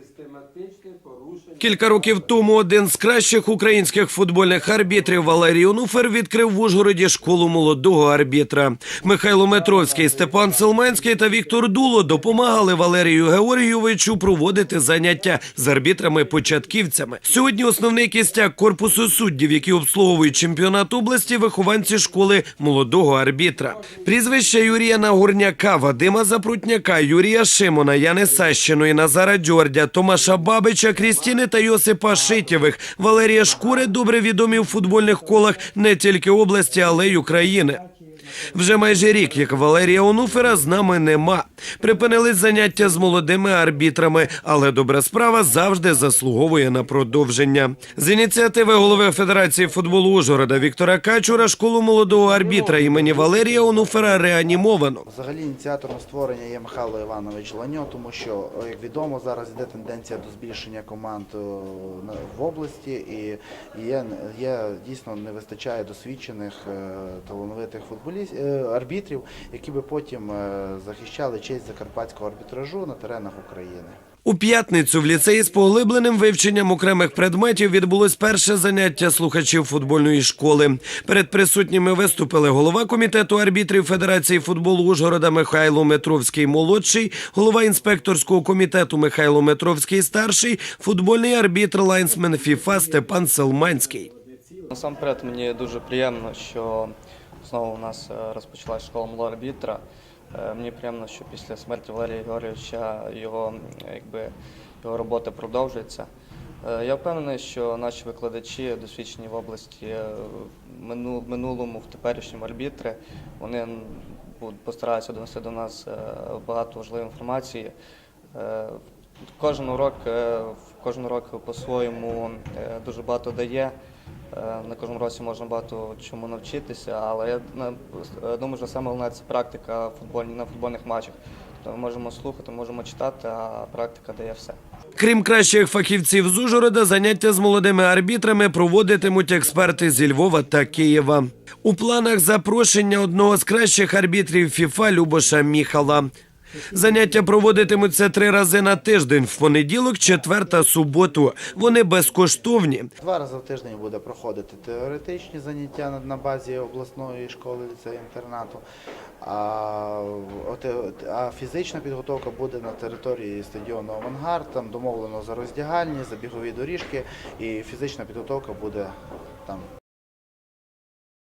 Систематичне порушення. Кілька років тому один з кращих українських футбольних арбітрів Валерій Онуфер відкрив в Ужгороді школу молодого арбітра. Михайло Метровський, Степан Селменський та Віктор Дуло допомагали Валерію Георгійовичу проводити заняття з арбітрами-початківцями. Сьогодні основний кістяк корпусу суддів, які обслуговують чемпіонат області, вихованці школи молодого арбітра. Прізвища Юрія Нагорняка, Вадима Запрутняка, Юрія Шимона, Яни Сащиної, Назара Дьордя, Томаша Бабича, Крістіни та Йосипа Шитєвих, Валерія Шкури добре відомі в футбольних колах не тільки області, але й України. Вже майже рік, як Валерія Онуфера з нами нема. Припинились заняття з молодими арбітрами, але добра справа завжди заслуговує на продовження. З ініціативи голови Федерації футболу Ужгорода Віктора Качура школу молодого арбітра імені Валерія Онуфера реанімовано. Взагалі ініціатором створення є Михайло Іванович Ланьо, тому що, як відомо, зараз йде тенденція до збільшення команд е, в області, і є, є дійсно не вистачає досвідчених е, талановитих футболістів арбітрів, які би потім е, захищали честь закарпатського арбітражу на теренах України. У п'ятницю в ліцеї з поглибленим вивченням окремих предметів відбулось перше заняття слухачів футбольної школи. Перед присутніми виступили голова комітету арбітрів Федерації футболу Ужгорода Михайло Метровський молодший, голова інспекторського комітету Михайло Метровський старший, футбольний арбітр лайнсмен ФІФА Степан Селманський. Насамперед мені дуже приємно, що знову у нас е, розпочалась школа малого арбітра. Е, Мені приємно, що після смерті Валерія Георгійовича його, якби, його робота продовжується. Е, Я впевнений, що наші викладачі, досвідчені в області е, в минулому, в теперішньому арбітри, вони постараються донести до нас е, багато важливої інформації. Е, Кожен урок, е, кожен урок по-своєму е, дуже багато дає. Е, На кожному році можна багато чому навчитися, але я е, думаю, що саме головне це практика на футбольних матчах. Тобто ми можемо слухати, можемо читати, а практика дає все. Крім кращих фахівців з Ужгорода, заняття з молодими арбітрами проводитимуть експерти зі Львова та Києва. У планах запрошення одного з кращих арбітрів ФІФА Любоша Міхала. Заняття проводитимуться три рази на тиждень в понеділок, четвер та суботу. Вони безкоштовні. Два рази в тиждень буде проходити теоретичні заняття на- базі обласної школи ліцею інтернату. А фізична підготовка буде на території стадіону Авангард. Там домовлено за роздягальні, за бігові доріжки, і фізична підготовка буде там